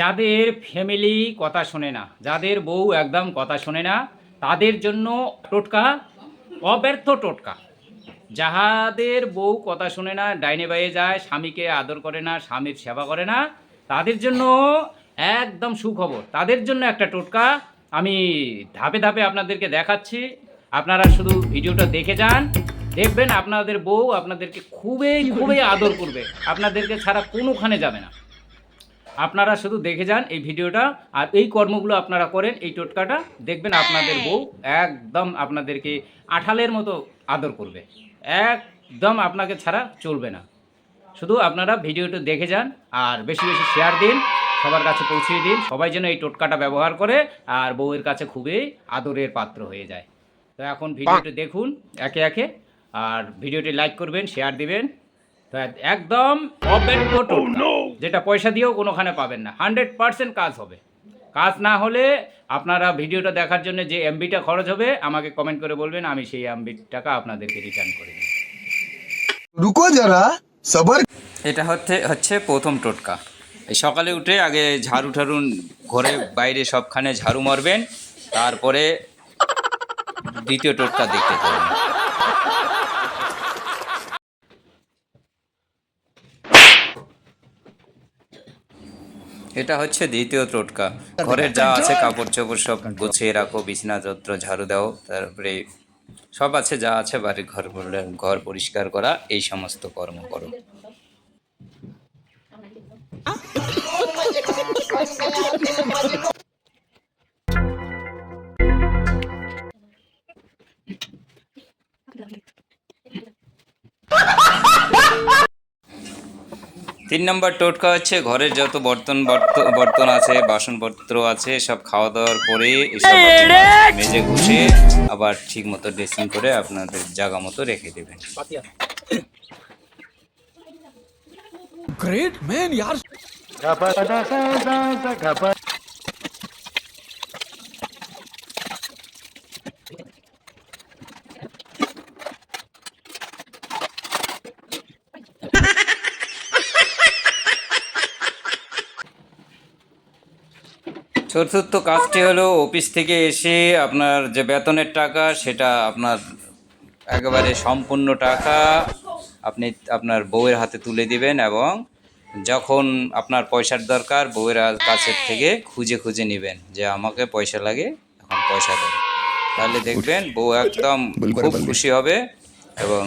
যাদের ফ্যামিলি কথা শোনে না, যাদের বউ একদম কথা শোনে না, তাদের জন্য টোটকা, অব্যর্থ টোটকা। যাহাদের বউ কথা শোনে না, ডাইনে বাইয়ে যায়, স্বামীকে আদর করে না, স্বামীর সেবা করে না, তাদের জন্য একদম সুখবর। তাদের জন্য একটা টোটকা। আমি ধাপে ধাপে আপনাদেরকে দেখাচ্ছি। আপনারা শুধু ভিডিওটা দেখে যান। দেখবেন আপনাদের বউ আপনাদেরকে খুবই খুবই আদর করবে। আপনাদেরকে ছাড়া কোনোখানে যাবে না। আপনারা শুধু দেখে যান এই ভিডিওটা আর এই কর্মগুলো আপনারা করেন, এই টোটকাটা দেখবেন আপনাদের বউ একদম আপনাদেরকে আঠালের মতো আদর করবে। একদম আপনাকে ছাড়া চলবে না। শুধু আপনারা ভিডিওটা দেখে যান আর বেশি বেশি শেয়ার দিন, সবার কাছে পৌঁছিয়ে দিন, সবাই যেন এই টোটকাটা ব্যবহার করে আর বউয়ের কাছে খুবই আদরের পাত্র হয়ে যায়। তো এখন ভিডিওটি দেখুন একে একে, আর ভিডিওটি লাইক করবেন শেয়ার দিবেন। একদম oh, যেটা পয়সা দিয়েও কোনোখানে পাবেন না। হান্ড্রেড পার্সেন্ট কাজ হবে। কাজ না হলে আপনারা ভিডিওটা দেখার জন্য যে এমবিটা খরচ হবে আমাকে কমেন্ট করে বলবেন আমি সেই এমবির টাকা আপনাদেরকে রিটার্ন করে রুকো যারা সবার এটা হচ্ছে হচ্ছে প্রথম টোটকা। সকালে উঠে আগে ঝাড়ু ঠারুন ঘরে বাইরে সবখানে ঝাড়ু মারবেন তারপরে দ্বিতীয় টোটকা দেখতে পাবেন এটা হচ্ছে দ্বিতীয় টোটকা। ঘরের যা আছে কাপড় চোপড় সব গুছিয়ে রাখো বিছনা যত্র ঝাড়ু দাও তারপরে সব আছে যা আছে বাড়ির ঘর ঘর পরিষ্কার করা এই সমস্ত কর্ম করো। তিন নম্বর টোটকা হচ্ছে ঘরের যত বর্তন বর্তন আছে বাসনপত্র আছে সব খাওয়া দাওয়ার পরে এসব মেজে ঘুষে আবার ঠিক মতো ড্রেসিং করে আপনাদের জায়গা মতো রেখে দেবেন। গ্রেট ম্যান ইয়ার চতুর্থ কাজটি হলো অফিস থেকে এসে আপনার যে বেতনের টাকা সেটা আপনার একেবারে সম্পূর্ণ টাকা আপনি আপনার বউয়ের হাতে তুলে দিবেন এবং যখন আপনার পয়সার দরকার বউয়ের কাছের থেকে খুঁজে খুঁজে নেবেন যে আমাকে পয়সা লাগে এখন পয়সা দেন। তাহলে দেখবেন বউ একদম খুব খুশি হবে এবং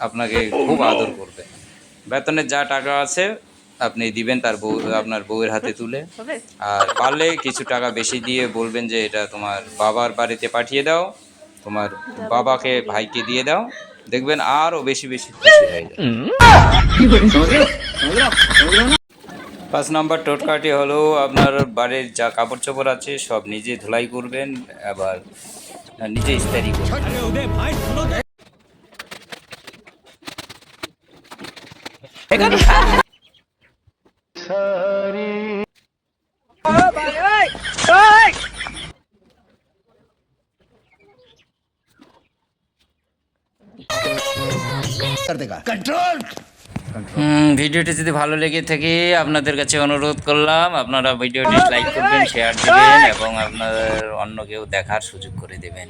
আপনাকে খুব আদর করবে। বেতনের যা টাকা আছে আপনি দিবেন তার বউ আপনার বউয়ের হাতে তুলে। আর পারলে কিছু টাকা বেশি দিয়ে বলবেন যে এটা তোমার বাবার বাড়িতে পাঠিয়ে দাও তোমার বাবাকে ভাইকে দিয়ে দাও। দেখবেন আরও বেশি বেশি খুশি হয়ে যায় পাঁচ নম্বর টোটকাটি হলো আপনার বাড়ির যা কাপড় চোপড় আছে সব নিজে ধুলাই করবেন আবার নিজে ইস্তারি করবেন। কন্ট্রোল ভিডিওটি যদি ভালো লেগে থাকে আপনাদের কাছে অনুরোধ করলাম আপনারা ভিডিওটি লাইক করবেন শেয়ার দেবেন এবং আপনাদের অন্য কেউ দেখার সুযোগ করে দেবেন।